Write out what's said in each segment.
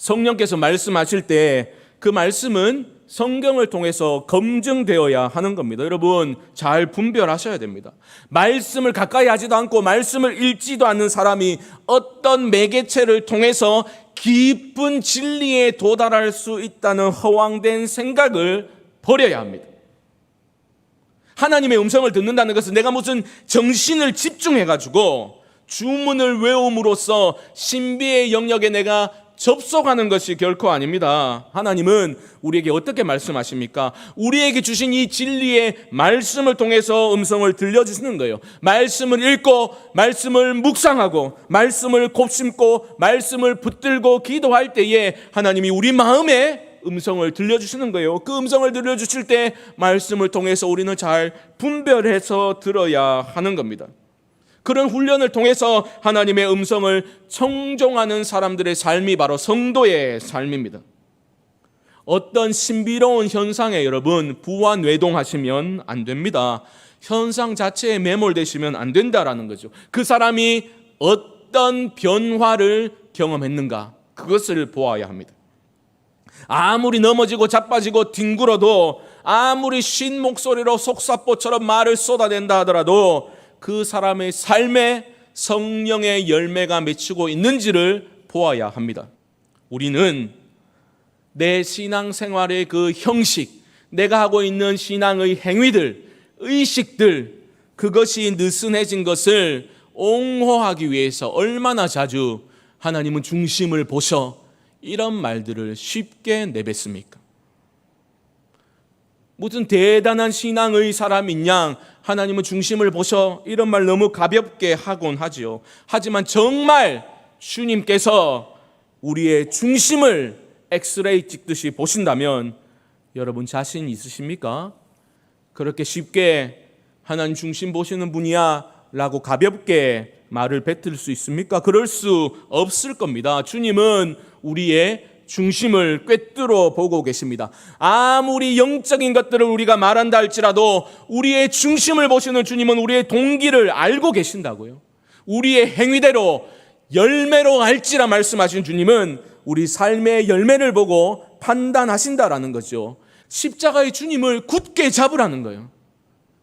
성령께서 말씀하실 때 그 말씀은 성경을 통해서 검증되어야 하는 겁니다. 여러분 잘 분별하셔야 됩니다. 말씀을 가까이 하지도 않고 말씀을 읽지도 않는 사람이 어떤 매개체를 통해서 깊은 진리에 도달할 수 있다는 허황된 생각을 버려야 합니다. 하나님의 음성을 듣는다는 것은 내가 무슨 정신을 집중해 가지고 주문을 외움으로써 신비의 영역에 내가 접속하는 것이 결코 아닙니다. 하나님은 우리에게 어떻게 말씀하십니까? 우리에게 주신 이 진리의 말씀을 통해서 음성을 들려주시는 거예요. 말씀을 읽고, 말씀을 묵상하고, 말씀을 곱심고, 말씀을 붙들고 기도할 때에 하나님이 우리 마음에 음성을 들려주시는 거예요. 그 음성을 들려주실 때 말씀을 통해서 우리는 잘 분별해서 들어야 하는 겁니다. 그런 훈련을 통해서 하나님의 음성을 청종하는 사람들의 삶이 바로 성도의 삶입니다. 어떤 신비로운 현상에 여러분 부완 외동하시면 안 됩니다. 현상 자체에 매몰되시면 안 된다라는 거죠. 그 사람이 어떤 변화를 경험했는가 그것을 보아야 합니다. 아무리 넘어지고 자빠지고 뒹굴어도 아무리 쉰 목소리로 속사포처럼 말을 쏟아낸다 하더라도 그 사람의 삶에 성령의 열매가 맺히고 있는지를 보아야 합니다. 우리는 내 신앙생활의 그 형식, 내가 하고 있는 신앙의 행위들, 의식들, 그것이 느슨해진 것을 옹호하기 위해서 얼마나 자주 하나님은 중심을 보셔 이런 말들을 쉽게 내뱉습니까? 무슨 대단한 신앙의 사람인 양 하나님은 중심을 보셔 이런 말 너무 가볍게 하곤 하지요. 하지만 정말 주님께서 우리의 중심을 엑스레이 찍듯이 보신다면 여러분 자신 있으십니까? 그렇게 쉽게 하나님 중심 보시는 분이야 라고 가볍게 말을 뱉을 수 있습니까? 그럴 수 없을 겁니다. 주님은 우리의 중심을 꿰뚫어 보고 계십니다. 아무리 영적인 것들을 우리가 말한다 할지라도 우리의 중심을 보시는 주님은 우리의 동기를 알고 계신다고요. 우리의 행위대로 열매로 알지라 말씀하신 주님은 우리 삶의 열매를 보고 판단하신다라는 거죠. 십자가의 주님을 굳게 잡으라는 거예요.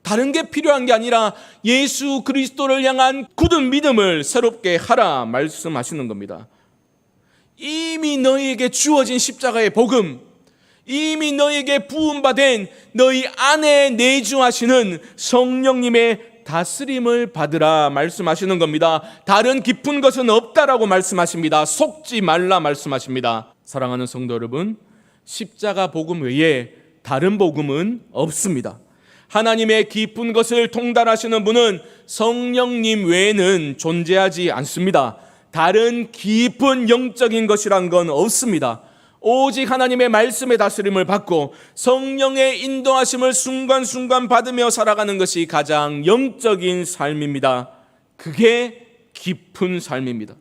다른 게 필요한 게 아니라 예수 그리스도를 향한 굳은 믿음을 새롭게 하라 말씀하시는 겁니다. 이미 너희에게 주어진 십자가의 복음, 이미 너희에게 부음받은 너희 안에 내주하시는 성령님의 다스림을 받으라 말씀하시는 겁니다. 다른 깊은 것은 없다라고 말씀하십니다. 속지 말라 말씀하십니다. 사랑하는 성도 여러분, 십자가 복음 외에 다른 복음은 없습니다. 하나님의 깊은 것을 통달하시는 분은 성령님 외에는 존재하지 않습니다. 다른 깊은 영적인 것이란 건 없습니다. 오직 하나님의 말씀의 다스림을 받고 성령의 인도하심을 순간순간 받으며 살아가는 것이 가장 영적인 삶입니다. 그게 깊은 삶입니다.